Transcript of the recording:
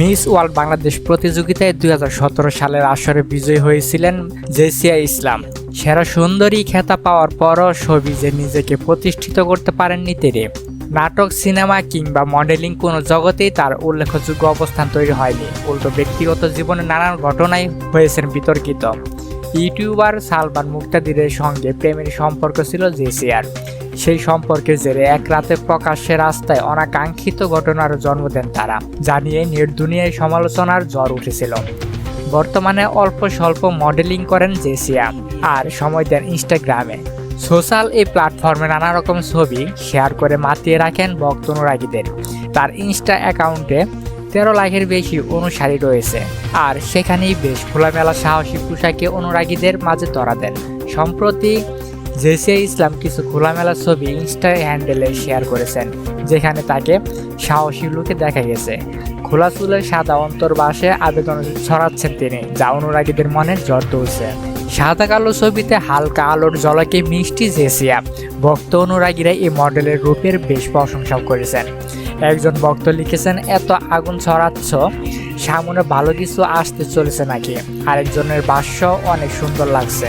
Miss world Bangladesh প্রতিযোগিতায় দু হাজার সতেরো সালের আসরে বিজয়ী হয়েছিলেন জেসিয়া ইসলাম। সেরা সুন্দরী খেতা পাওয়ার পরও ছবি যে নিজেকে প্রতিষ্ঠিত করতে পারেননি তিনি। নাটক, সিনেমা কিংবা মডেলিং কোনো জগতেই তার উল্লেখযোগ্য অবস্থান তৈরি হয়নি। উল্টো ব্যক্তিগত জীবনে নানান ঘটনায় হয়েছেন বিতর্কিত। ইউটিউবার সালমান মুক্তাদিরের সঙ্গে প্রেমের সম্পর্ক ছিল জেসিয়ার। সেই সম্পর্কের জেরে এক রাতে প্রকাশ্যে রাস্তায় অনাকাঙ্ক্ষিত ঘটনার জন্ম দেন তারা জানিয়ে নেট দুনিয়ায় সমালোচনার জ্বর উঠেছিল। বর্তমানে অল্প স্বল্প মডেলিং করেন জেসিয়া আর সময় দেন ইনস্টাগ্রামে। সোশ্যাল এই প্ল্যাটফর্মে নানা রকম ছবি শেয়ার করে মাতিয়ে রাখেন ভক্ত অনুরাগীদের। তার ইনস্টা অ্যাকাউন্টে তেরো লাখের বেশি অনুসারী রয়েছে আর সেখানেই বেশ খোলামেলা সাহসী পোশাকে অনুরাগীদের মাঝে ধরা দেন। সম্প্রতি জেসিয়া ইসলাম কিছু খোলামেলা ছবি ইনস্টা হ্যান্ডেলে শেয়ার করেছেন, যেখানে তাকে সাহসী লুকে দেখা গেছে। খোলা চুলের সাদা অন্তর্বাসে আবেদন ছড়াচ্ছেন তিনি, যা অনুরাগীদের মনে জ্বর তুলছে। সাদা কালো ছবিতে হালকা আলোর জলকে মিষ্টি জেসিয়া, ভক্ত অনুরাগীরা এই মডেলের রূপের বেশ প্রশংসা করেছেন। একজন ভক্ত লিখেছেন, এত আগুন ছড়াচ্ছ, সামনে ভালো কিছু আসতে চলেছে নাকি? আরেকজনের ভাষ্য অনেক সুন্দর লাগছে।